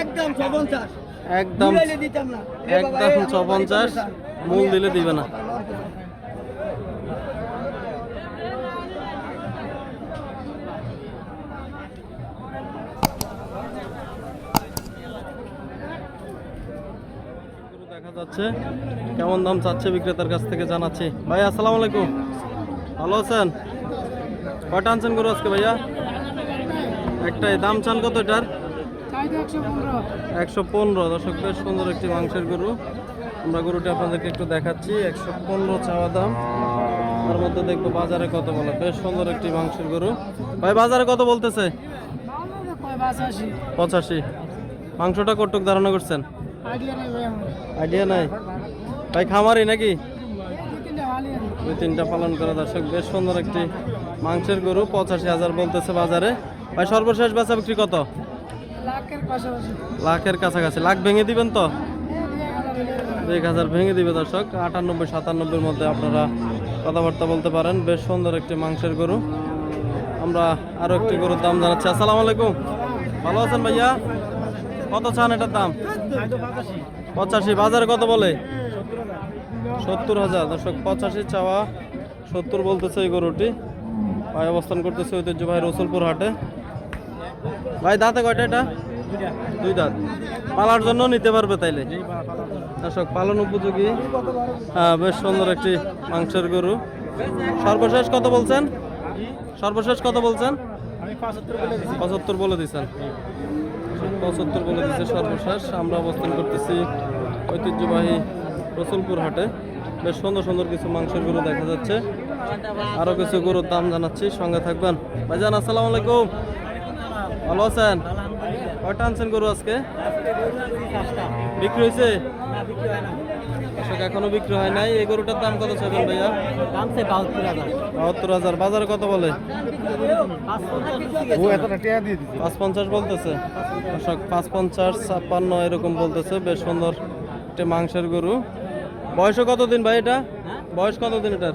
একদম একদম মূল দিলে দিবে না। দেখা যাচ্ছে। কেমন দাম চাচ্ছে বিক্রেতার কাছ থেকে জানাচ্ছি। ভাই আসসালামু আলাইকুম। ভালো আছেন? কয়টা আনছেন গরু আজকে ভাইয়া? একটাই। দাম চান কত এটার? একশো পনেরো। দর্শক বেশ সুন্দর একটি মাংসের গরু। আমরা গরুটি আপনাদেরকে একটু দেখাচ্ছি। একশো পনেরো চাওয়া দাম। তার মধ্যে দেখব বাজারে কত বলে। বেশ সুন্দর একটি মাংসের গরু। ভাই বাজারে কত বলতেছে? পঁচাশি। মাংসটা কটুক ধারণা করছেন? আইডিয়া নাই ভাই খামারি নাকি? দুই তিনটা পালন করা দর্শক বেশ সুন্দর একটি মাংসের গরু। পঁচাশি হাজার বলতেছে বাজারে। ভাই সর্বশেষ বেচা বিক্রি কত? লাখের কাছাকাছি। লাখ ভেঙে দিবেন তো? এক হাজার ভেঙে দিবে দর্শক। আটানব্বই, সাতানব্বইয়ের মধ্যে আপনারা কথাবার্তা বলতে পারেন। বেশ সুন্দর একটি মাংসের গরু। আমরা আরও একটি গরুর দাম জানাচ্ছি। আসসালামু আলাইকুম। ভালো আছেন ভাইয়া? কত চান এটার দাম? পঁচাশি। বাজারে কত বলে? সত্তর হাজার। দর্শক পঁচাশি চাওয়া সত্তর বলতেছে এই গরুটি। ভাই অবস্থান করতেছে ঐতিহ্য ভাই রসুলপুর হাটে। ভাই, দাঁতে কয়টা এটা? দুই দাঁত। পালার জন্য নিতে পারবে তাইলে? দর্শক, পালন উপযোগী। হ্যাঁ বেশ সুন্দর একটি মাংসের গরু। সর্বশেষ কত বলছেন? সর্বশেষ কত বলছেন? পঁচাত্তর বলে দিচ্ছেন পঁচাত্তর বলে দিচ্ছে সর্বশেষ। আমরা অবস্থান করতেছি ঐতিহ্যবাহী রসুলপুর হাটে। বেশ সুন্দর সুন্দর কিছু মাংসের গরু দেখা যাচ্ছে। আরও কিছু গরুর দাম জানাচ্ছি। সঙ্গে থাকবেন। ভাইজান, আসসালামু আলাইকুম। ভালো আছেন? কয়টা আনছেন গরু আজকে? বিক্রি হয়েছে? দর্শক এখনও বিক্রি হয় নাই। এই গরুটার দাম কত চাইবেন ভাইয়া? বাহাত্তর হাজার। বাহাত্তর হাজার। বাজারে কত বলে? পাঁচ পঞ্চাশ বলতেছে। দর্শক পাঁচ পঞ্চাশ ছাপ্পান্ন এরকম বলতেছে। বেশ সুন্দর একটি মাংসের গরু। বয়সও কতদিন ভাই এটা? বয়স কতদিন এটার?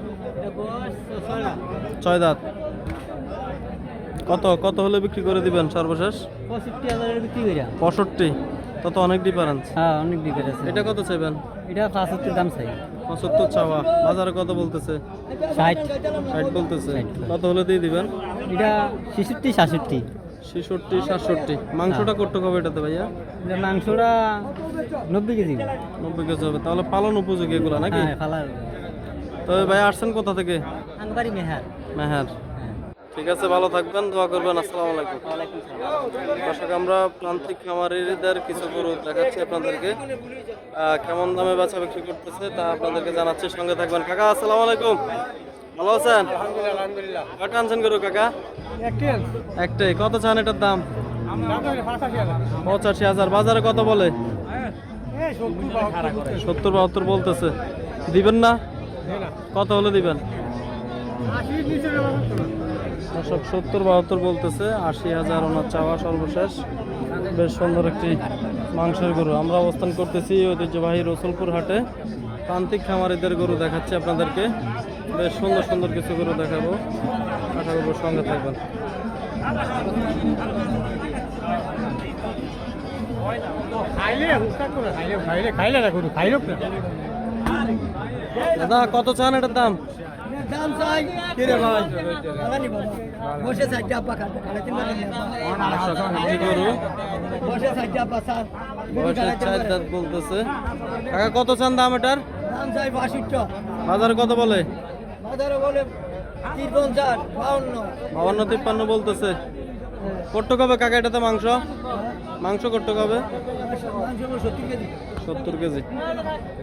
ছয় দাঁত। কত কত হলে বিক্রি করে দিবেন সর্বশেষ? পঁয়ষট্টি হাজারের বিক্রি করি পঁয়ষট্টি? তত অনেক ডিফারেন্স হ্যাঁ অনেক আছে। এটা কত চাইবেন? এটা পঁচাত্তর দাম চাই। পঁচাত্তর চাওয়া। বাজারে কত বলতেছে? ষাট। ষাট বলতেছে। কত হলে দিয়ে দিবেন? এটা ছেষট্টি সাতষট্টি। ছেষট্টি সাতষট্টি। মাংসটা করতে হবে এটাতে ভাইয়া? এটা মাংসটা নব্বই কেজি নব্বই কেজি হবে। তাহলে পালন উপযোগী এগুলো নাকি? হ্যাঁ তবে ভাই আসছেন কোথা থেকে? মেহার। মেহার। ঠিক আছে ভালো থাকবেন দোয়া করবেন আসসালামু আলাইকুম। দর্শক আমরা প্রান্তিক খামারিদের কিছু গরু দেখাচ্ছি আপনাদেরকে। কেমন দামে বাচ্চা বিক্রি করতেছে তা আপনাদেরকে জানাচ্ছি সঙ্গে থাকবেন। কাকা আসসালামু আলাইকুম। ভালো আছেন? কটা আনছেন গরু কাকা? একটাই কত চান এটার দাম? পঁচাশি হাজার। বাজারে কত বলে? সত্তর বাহাত্তর বলতেছে। দিবেন না? কত হলে দিবেন? দর্শক সত্তর বাহাত্তর বলতেছে, আশি হাজার ওনার চাওয়া সর্বশেষ। বেশ সুন্দর একটি মাংসের গরু। আমরা অবস্থান করতেছি ঐতিহ্যবাহী রসুলপুর হাটে। প্রান্তিক খামারিদের গরু দেখাচ্ছি আপনাদেরকে। বেশ সুন্দর সুন্দর কিছু গরু দেখাবো। আশা করব সঙ্গে থাকবেন। দাদা, কত চান এটার দাম? দাম চাই। কিরে ভাই? বসে সাইড আপা খাতে খালে তিন কি গরু বসে সাইড আপা স্যার। বয়সের চার দাঁত বলতেছে। কাকা কত চান দাম এটার? দাম চাই বাষট্টি। বাজারে কত বলে? বাজারে বলে তিন পঞ্চাশ বাউন্ন বাবান্ন তিপ্পান্ন বলতেছে। কট্ট কবে কাকা এটাতে মাংস? মাংস কট্ট কবে? সত্তর কেজি।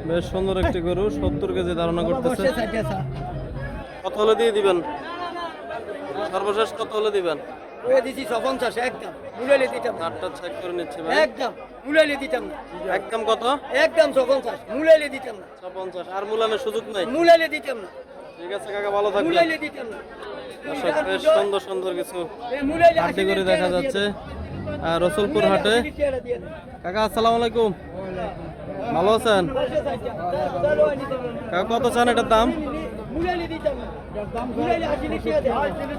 বেশ সুন্দর একটি গরু সত্তর কেজি ধারণা করতেছে। কত হলে দিয়ে দিবেন সর্বশেষ কত হলে দিবেন দিছি পঞ্চাশ একদম মুলাইলে দিতাম না চেক করে নিচ্ছে একদম মুলাইলে দিতাম না একদম কত একদম ছ পঞ্চাশ মুলাইলে দিতাম না পঞ্চাশ আর মূলানের সুযোগ নাই মুলাইলে দিতাম না ঠিক আছে কাকা ভালো থাকবেন মুলাইলে দিতাম না বেশ সুন্দর সুন্দর কিছু হাটে করে দেখা যাচ্ছে আর রসুলপুর হাটে কাকা আসসালামু আলাইকুম ভালো আছেন কাকা কত চান এটার দাম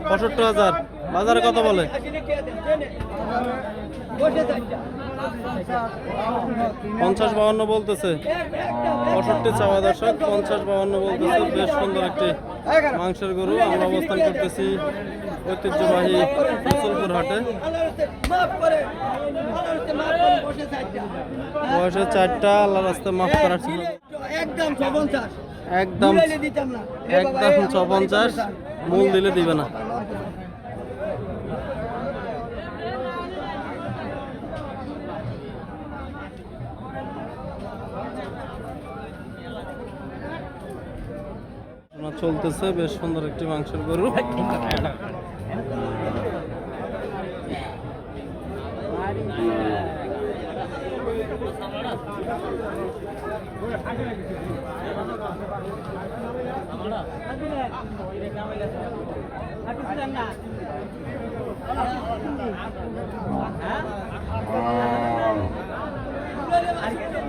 পঁয়ষট্টি হাজার। বাজারে কত বলে? পঞ্চাশ বাউন্ন বলতেছে। পঁয়ষট্টি চাওয়া দর্শক পঞ্চাশ বাউন্ন বলতেছে। বেশ সুন্দর একটি মাংসের গরু। আমরা অবস্থান করতেছি ঐতিহ্যবাহী রসুলপুর হাটে। বয়সে চারটা আল্লাহ রাস্তায় মাফ করার ছিল একদম পঞ্চাশ। একদম একদম ছ পঞ্চাশ মূল দিলে দিবে না। চলতেছে বেশ সুন্দর একটি মাংসের গরু। আর